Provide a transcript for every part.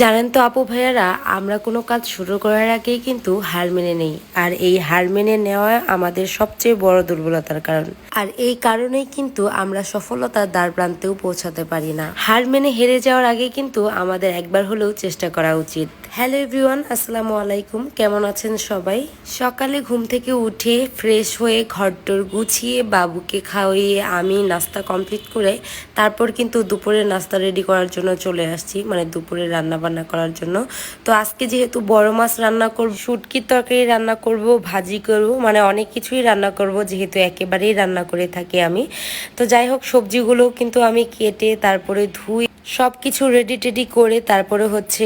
জানেন তো আপু ভাইয়ারা, আমরা কোনো কাজ শুরু করার আগেই কিন্তু হার মেনে নেই। আর এই হার মেনে নেওয়া আমাদের সবচেয়ে বড় দুর্বলতার কারণ। আর এই কারণেই কিন্তু আমরা সফলতার দ্বার প্রান্তেও পৌঁছাতে পারি না। হার মেনে হেরে যাওয়ার আগে কিন্তু আমাদের একবার হলেও চেষ্টা করা উচিত। হ্যালো এভরিওয়ান, আসসালামু আলাইকুম। কেমন আছেন সবাই? সকালে ঘুম থেকে উঠে ফ্রেশ হয়ে ঘরটর গুছিয়ে বাবুকে খাওয়িয়ে আমি নাস্তা কমপ্লিট করে তারপর কিন্তু দুপুরের নাস্তা রেডি করার জন্য চলে আসছি। মানে দুপুরে রান্না বান্না করার জন্য। তো আজকে যেহেতু বড় মাছ রান্না করব শুটকির তরকারি রান্না করব, ভাজি করব মানে অনেক কিছুই রান্না করব, যেহেতু একেবারেই রান্না করে থাকি আমি। তো যাই হোক সবজিগুলো কিন্তু আমি কেটে তারপরে ধুই সব কিছু রেডি টেডি করে তারপরে হচ্ছে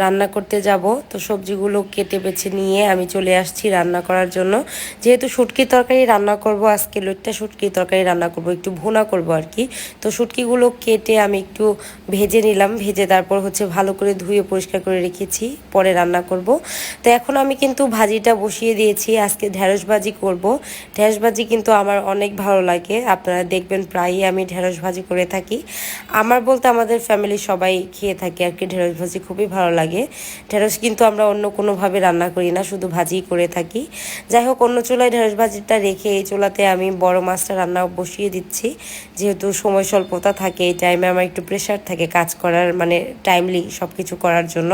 রান্না করতে যাব। তো সবজিগুলো কেটে বেছে নিয়ে আমি চলে আসছি রান্না করার জন্য। যেহেতু শুটকি তরকারি রান্না করব, আজকে লইট্টা শুটকি তরকারি রান্না করব, একটু ভুনা করব আর কি। তো শুটকিগুলো কেটে আমি একটু ভেজে নিলাম, ভেজে তারপর হচ্ছে ভালো করে ধুয়ে পরিষ্কার করে রেখেছি, পরে রান্না করব। তো এখন আমি কিন্তু ভাজিটা বসিয়ে দিয়েছি, আজকে ঢেঁড়স ভাজি করব। ঢেঁড়স ভাজি কিন্তু আমার অনেক ভালো লাগে, আপনারা দেখবেন প্রায়ই আমি ঢেঁড়স ভাজি করে থাকি। আমার বলতে আমাদের ফ্যামিলি সবাই খেয়ে থাকে আর কি। ঢেঁড়স ভাজি খুবই ভালো লাগে। ঢেঁড়স কিন্তু আমরা অন্য কোনোভাবে রান্না করি না, শুধু ভাজিই করে থাকি। যাই হোক, অন্য চুলায় ঢেঁড়স ভাজিটা রেখে এই চুলাতে আমি বড় মাছটা রান্না বসিয়ে দিচ্ছি। যেহেতু সময় স্বল্পতা থাকে, এই টাইমে আমার একটু প্রেশার থাকে কাজ করার মানে টাইমলি সব কিছু করার জন্য।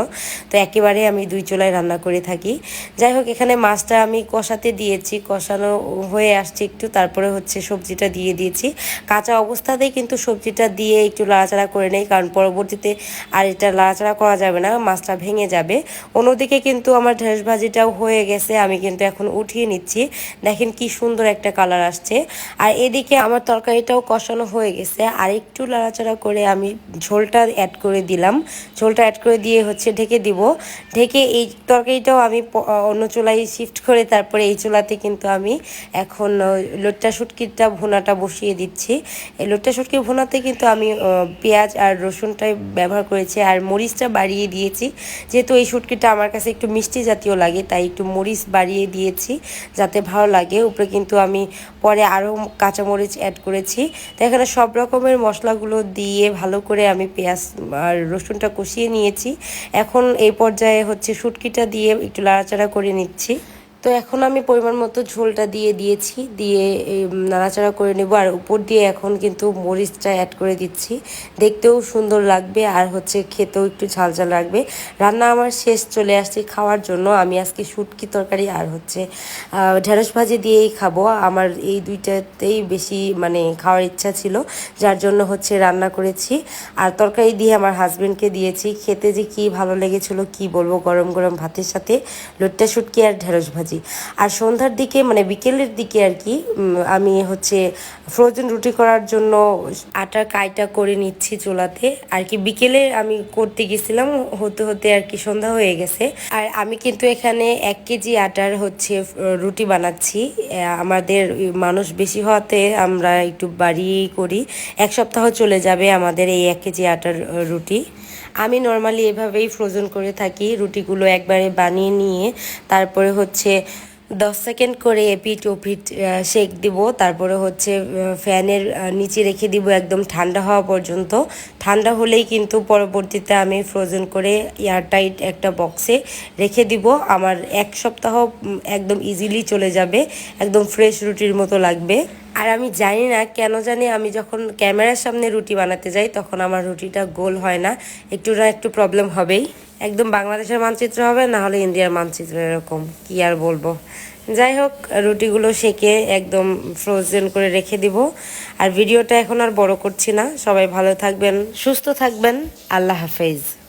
তো একেবারে আমি দুই চুলায় রান্না করে থাকি। যাই হোক, এখানে মাছটা আমি কষাতে দিয়েছি। কষানো হয়ে আসছে একটু, তারপরে হচ্ছে সবজিটা দিয়ে দিয়েছি। কাঁচা অবস্থাতেই কিন্তু সবজিটা দিয়ে একটু লাড়াচাড়া করে নেই কারণ পরবর্তীতে আর এটা লাড়াচাড়া করা যাবে না, মাছটা ভেঙে যাবে। অন্যদিকে কিন্তু আমার ঢেঁড়স ভাজিটাও হয়ে গেছে, আমি কিন্তু এখন উঠিয়ে নিচ্ছি। দেখেন কি সুন্দর একটা কালার আসছে। আর এদিকে আমার তরকারিটাও কষানো হয়ে গেছে, আর একটু লাড়াচাড়া করে আমি ঝোলটা অ্যাড করে দিলাম। ঝোলটা অ্যাড করে দিয়ে হচ্ছে ঢেকে দিব। ঢেকে এই তরকারিটাও আমি অন্য চুলায় শিফট করে তারপরে এই চুলাতে কিন্তু আমি এখন লোট্টা শুটকিটা ভুনাটা বসিয়ে দিচ্ছি। এই লোট্টা শুটকি ভুনাতে কিন্তু আমি পেঁয়াজ আর রসুনটাই ব্যবহার করেছি আর মরিচটা বাড়িয়ে দিয়েছি। যেহেতু এই শুটকিটা আমার কাছে একটু মিষ্টি জাতীয় লাগে, তাই একটু মরিচ বাড়িয়ে দিয়েছি যাতে ভালো লাগে। উপরে কিন্তু আমি পরে আরও কাঁচামরিচ অ্যাড করেছি। তো এখানে সব রকমের মশলাগুলো দিয়ে ভালো করে আমি পেঁয়াজ আর রসুনটা কষিয়ে নিয়েছি। এখন এই পর্যায়ে হচ্ছে শুটকিটা দিয়ে একটু লাড়াচাড়া করে নিচ্ছি। তো এখন আমি পরিমাণ মতো ঝোলটা দিয়ে দিয়েছি, দিয়ে নাড়াচাড়া করে নেব। আর উপর দিয়ে এখন কিন্তু মরিচটা অ্যাড করে দিচ্ছি। দেখতেও সুন্দর লাগবে আর হচ্ছে খেতেও একটু ঝাল ঝাল লাগবে। রান্না আমার শেষ চলে আসছে খাওয়ার জন্য। আমি আজকে শুটকি তরকারি আর হচ্ছে ঢেঁড়স ভাজি দিয়েই খাব। আমার এই দুইটাতেই বেশি মানে খাওয়ার ইচ্ছা ছিল, যার জন্য হচ্ছে রান্না করেছি। আর তরকারি দিয়ে আমার হাজবেন্ডকে দিয়েছি। খেতে যে কি ভালো লেগেছিল কি বলব গরম গরম ভাতের সাথে। লোট্টা শুটকি আর ঢেঁড়স ভাজি। আর সন্ধ্যার দিকে মানে বিকেলের দিকে আর কি আমি হচ্ছে ফ্রোজেন রুটি করার জন্য আটার কাইটা করে নিচ্ছি চুলাতে। আর কি বিকেলে আমি করতে গেছিলাম, হতে হতে আর কি সন্ধ্যা হয়ে গেছে। আর আমি কিন্তু এখানে এক কেজি আটার হচ্ছে রুটি বানাচ্ছি। আমাদের মানুষ বেশি হওয়াতে আমরা একটু বাড়িয়েই করি। এক সপ্তাহ চলে যাবে আমাদের এই এক কেজি আটার রুটি। আমি নর্মালি এভাবেই ফ্রোজেন করে থাকি। রুটিগুলো একবারে বানিয়ে নিয়ে তারপরে হচ্ছে দশ সেকেন্ড করে এপিট ওপিট শেক দিব। তারপরে হচ্ছে ফ্যানের নিচে রেখে দিব একদম ঠান্ডা হওয়া পর্যন্ত। ঠান্ডা হলেই কিন্তু পরবর্তীতে আমি ফ্রোজেন করে এয়ারটাইট একটা বক্সে রেখে দিব। আমার এক সপ্তাহ একদম ইজিলি চলে যাবে। একদম ফ্রেশ রুটির মতো লাগবে। আর আমি জানি না কেন জানি আমি যখন ক্যামেরার সামনে রুটি বানাতে যাই, তখন আমার রুটিটা গোল হয় না। একটু না একটু প্রবলেম হবেই। একদম বাংলাদেশের মানচিত্র হবে, না হলে ইন্ডিয়ার মানচিত্র এরকম, কি আর বলব? যাই হোক, রুটিগুলো সেকে একদম ফ্রোজেন করে রেখে দিব। আর ভিডিওটা এখন আর বড় করছি না। সবাই ভালো থাকবেন, সুস্থ থাকবেন। আল্লাহ হাফেজ।